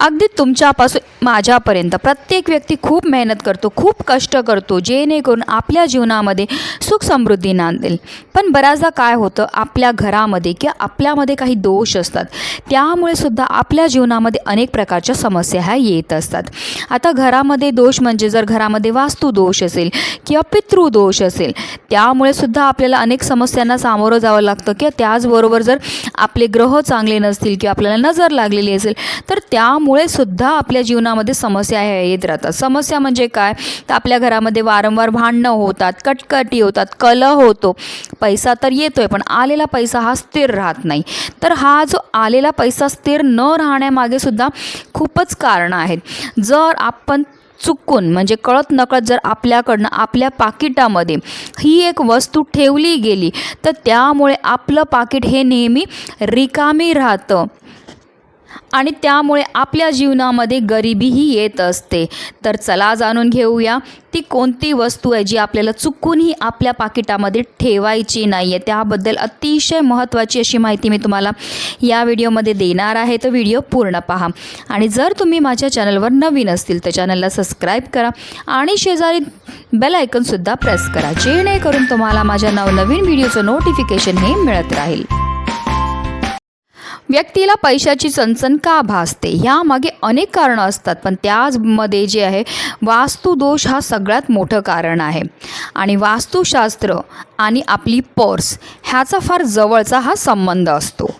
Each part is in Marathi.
अगदी तुमच्यापासून माझ्यापर्यंत. प्रत्येक व्यक्ती खूप मेहनत करतो खूप कष्ट करतो जेणेकरून आपल्या जीवनामध्ये सुख समृद्धी नांदेल. पण बऱ्याचदा काय होतं आपल्या घरामध्ये किंवा आपल्यामध्ये काही दोष असतात. त्यामुळे सुद्धा आपल्या जीवनामध्ये अनेक प्रकारच्या समस्या ह्या येत असतात. आता घरामध्ये दोष म्हणजे जर घरामध्ये वास्तुदोष असेल किंवा पितृदोष असेल त्यामुळे सुद्धा आपल्याला अनेक समस्यांना सामोरं जावं लागतं किंवा त्याचबरोबर जर आपले ग्रह चांगले नसतील किंवा आपल्याला नजर लागलेली असेल तर त्यामुळे सुद्धा आपल्या जीवनामध्ये समस्या ह्या येत राहतात. समस्या म्हणजे काय? तर आपल्या घरामध्ये वारंवार भांडणं होतात कटकटी होतात कलह होतो. पैसा तर येतोय पण आलेला पैसा हा स्थिर राहत नाही. तर हा जो आलेला पैसा स्थिर न राहण्यामागे सुद्धा खूपच कारणं आहेत. जर आपण चुकून म्हणजे कळत नकळत जर आपल्याकडनं आपल्या पाकिटामध्ये ही एक वस्तू ठेवली गेली तर त्यामुळे आपलं पाकिट हे नेहमी रिकामी राहतं. आणि त्यामुळे आपल्या जीवनामध्ये गरिबीही येत असते. तर चला जाणून घेऊया ती कोणती वस्तू आहे जी आपल्याला चुकूनही आपल्या पाकिटामध्ये ठेवायची नाही आहे त्याबद्दल अतिशय महत्त्वाची अशी माहिती मी तुम्हाला या व्हिडिओमध्ये देणार आहे. तर व्हिडिओ पूर्ण पहा. आणि जर तुम्ही माझ्या चॅनलवर नवीन असतील तर चॅनलला सबस्क्राईब करा आणि शेजारी बेल आयकनसुद्धा प्रेस करा जेणेकरून तुम्हाला माझ्या नवनवीन व्हिडिओचं नोटिफिकेशन हे मिळत राहील. व्यक्तीला पैशाची चणचण का भासते? ह्यामागे अनेक कारणं असतात पण त्यामध्ये जे आहे वास्तुदोष हा सगळ्यात मोठं कारण आहे. आणि वास्तुशास्त्र आणि आपली पर्स ह्याचा फार जवळचा हा संबंध असतो.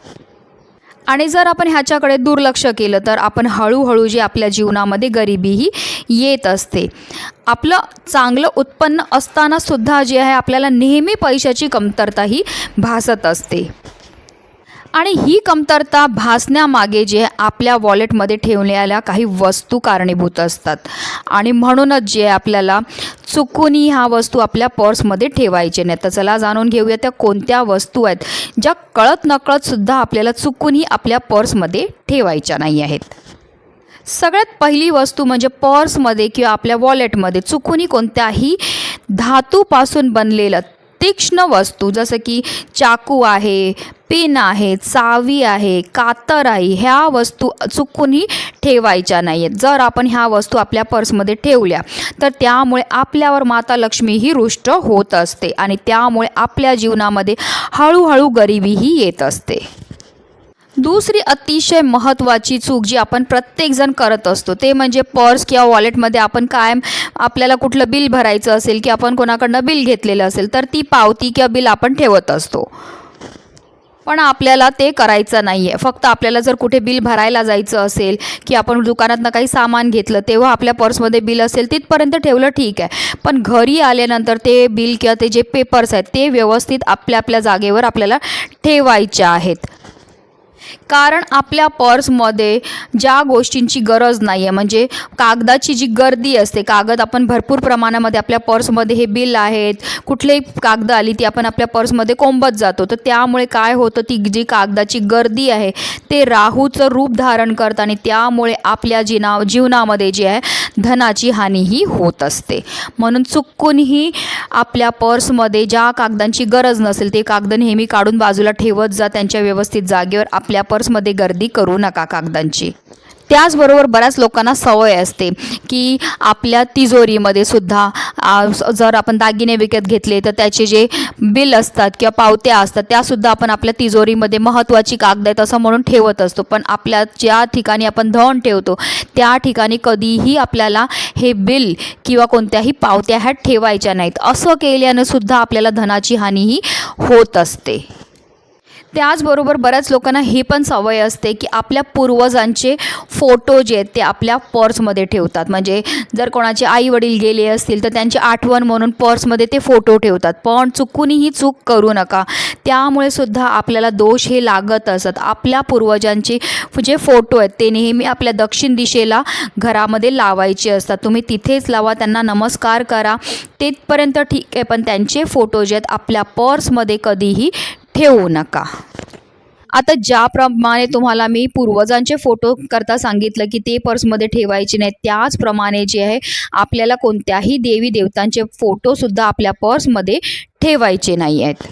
आणि जर आपण ह्याच्याकडे दुर्लक्ष केलं तर आपण हळूहळू जे आपल्या जीवनामध्ये गरिबीही येत असते. आपलं चांगलं उत्पन्न असतानासुद्धा जे आहे आपल्याला नेहमी पैशाची कमतरता ही भासत असते. आणि ही कमतरता भासण्यामागे जे आपल्या वॉलेटमध्ये ठेवलेल्या काही वस्तू कारणीभूत असतात. आणि म्हणूनच जे आपल्याला चुकूनही ह्या वस्तू आपल्या पर्समध्ये ठेवायचे नाही तर चला जाणून घेऊया त्या कोणत्या वस्तू आहेत ज्या कळत नकळतसुद्धा आपल्याला चुकूनही आपल्या पर्समध्ये ठेवायच्या नाही आहेत. सगळ्यात पहिली वस्तू म्हणजे पर्समध्ये किंवा आपल्या वॉलेटमध्ये चुकूनही कोणत्याही धातूपासून बनलेलं तीक्ष्ण वस्तू जसं की चाकू आहे पेन आहे चावी आहे कातर आहे ह्या वस्तू चुकूनही ठेवायच्या नाही आहेत जर आपण ह्या वस्तू आपल्या पर्समध्ये ठेवल्या तर त्यामुळे आपल्यावर माता लक्ष्मी ही रुष्ट होत असते आणि त्यामुळे आपल्या जीवनामध्ये हळूहळू गरिबीही येत असते. दुसरी अतिशय महत्त्वाची चूक जी आपण प्रत्येकजण करत असतो ते म्हणजे पर्स किंवा वॉलेटमध्ये आपण कायम आपल्याला कुठलं बिल भरायचं असेल की आपण कोणाकडनं बिल घेतलेलं असेल तर ती पावती किंवा बिल आपण ठेवत असतो. पण आपल्याला ते करायचं नाही आहे फक्त आपल्याला जर कुठे बिल भरायला जायचं असेल की आपण दुकानातनं काही सामान घेतलं तेव्हा आपल्या पर्समध्ये बिल असेल तिथपर्यंत ठेवलं ठीक आहे. पण घरी आल्यानंतर ते बिल किंवा ते जे पेपर्स आहेत ते व्यवस्थित आपल्या आपल्या जागेवर आपल्याला ठेवायचे आहेत. कारण आपल्या पर्समध्ये ज्या गोष्टींची गरज नाही आहे म्हणजे कागदाची जी गर्दी असते कागद आपण भरपूर प्रमाणामध्ये आपल्या पर्समध्ये हे बिल आहेत कुठलेही कागद आली ती आपण आपल्या पर्समध्ये कोंबत जातो. तर त्यामुळे काय होतं ती जी कागदाची गर्दी आहे ते राहूचं रूप धारण करतं आणि त्यामुळे आपल्या जीना जीवनामध्ये जी आहे धनाची हानीही होत असते. म्हणून चुकूनही आपल्या पर्समध्ये ज्या कागदांची गरज नसेल ते कागद नेहमी काढून बाजूला ठेवत जा त्यांच्या व्यवस्थित जागेवर आपल्या पर्समध्ये गर्दी करू नका कागदांची. त्याचबरोबर बऱ्याच लोकांना सवय असते की आपल्या तिजोरीमध्ये सुद्धा जर आपण दागिने विकत घेतले तर त्याचे जे बिल असतात किंवा पावत्या असतात त्यासुद्धा आपण आपल्या तिजोरीमध्ये महत्त्वाची कागद आहेत असं म्हणून ठेवत असतो. पण आपल्या ज्या ठिकाणी आपण धन ठेवतो त्या ठिकाणी कधीही आपल्याला हे बिल किंवा कोणत्याही पावत्या ह्या ठेवायच्या नाहीत. असं केल्यानं सुद्धा आपल्याला धनाची हानीही होत असते. त्याचबरोबर बऱ्याच लोकांना ही पण सवय असते की आपल्या पूर्वजांचे फोटो जे आहेत ते आपल्या पर्समध्ये ठेवतात. म्हणजे जर कोणाचे आई वडील गेले असतील तर त्यांची आठवण म्हणून पर्समध्ये ते फोटो ठेवतात. पण चुकूनही चूक करू नका. त्यामुळे सुद्धा आपल्याला दोष हे लागत असत. आपल्या पूर्वजांचे जे फोटो आहेत ते नेहमी आपल्या दक्षिण दिशेला घरामध्ये लावायचे असतात. तुम्ही तिथेच लावा त्यांना नमस्कार करा. तिथपर्यंत ठीक आहे. पण त्यांचे फोटो जे आहेत आपल्या पर्समध्ये कधीही ठेवू नका. आता ज्याप्रमाणे तुम्हाला मी पूर्वजांचे फोटो करता सांगितलं की ते पर्समध्ये ठेवायचे नाही त्याचप्रमाणे जे आहे आपल्याला कोणत्याही देवी देवतांचे फोटोसुद्धा आपल्या पर्समध्ये ठेवायचे नाही आहेत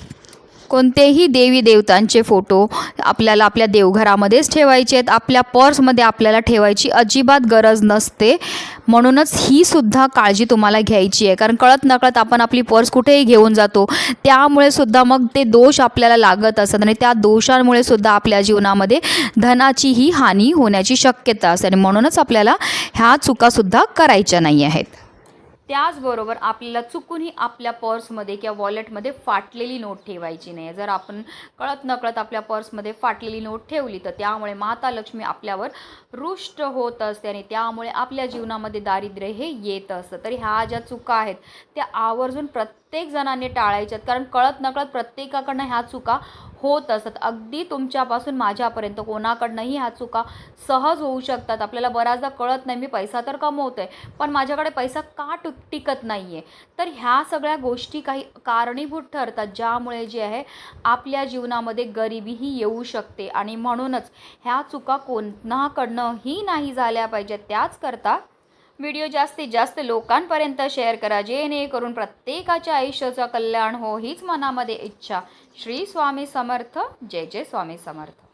कोणतेही देवी देवतांचे फोटो आपल्याला आपल्या देवघरामध्येच ठेवायचे आहेत. आपल्या पर्समध्ये आपल्याला ठेवायची अजिबात गरज नसते. म्हणूनच ही सुद्धा काळजी तुम्हाला घ्यायची आहे. कारण कळत नकळत आपण आपली पर्स कुठेही घेऊन जातो. त्यामुळे सुद्धा मग ते दोष आपल्याला लागत असतात आणि त्या दोषांमुळे सुद्धा आपल्या जीवनामध्ये धनाचीही हानी होण्याची शक्यता असते आणि म्हणूनच आपल्याला ह्या चुकासुद्धा करायच्या नाही आहेत. त्याचबरोबर आपल्याला चुकूनही आपल्या पर्समध्ये किंवा वॉलेटमध्ये फाटलेली नोट ठेवायची नाही. जर आपण कळत नकळत आपल्या पर्समध्ये फाटलेली नोट ठेवली तर त्यामुळे माता लक्ष्मी आपल्यावर रुष्ट होत असते आणि त्यामुळे आपल्या जीवनामध्ये दारिद्र्य हे येत असतं. तर ह्या ज्या चुका आहेत त्या आवर्जून प्रत्येक जणांनी टाळायच्यात कारण कळत नकळत प्रत्येकाकडनं ह्या चुका होत असतात अगदी तुमच्यापासून माझ्यापर्यंत कोणाकडनंही ह्या चुका सहज होऊ शकतात. आपल्याला बऱ्याचदा कळत नाही मी पैसा तर कमवतो आहे पण माझ्याकडे पैसा का टु टिकत नाही आहे तर ह्या सगळ्या गोष्टी काही कारणीभूत ठरतात ज्यामुळे जे आहे आपल्या जीवनामध्ये गरिबीही येऊ शकते. आणि म्हणूनच ह्या चुका कोणाकडनंही नाही झाल्या पाहिजेत. त्याचकरता व्हिडिओ जास्तीत जास्त लोकांपर्यंत शेअर करा जेणेकरून प्रत्येकाच्या आयुष्याचं कल्याण हो हीच मनामध्ये इच्छा. श्री स्वामी समर्थ जय जय स्वामी समर्थ.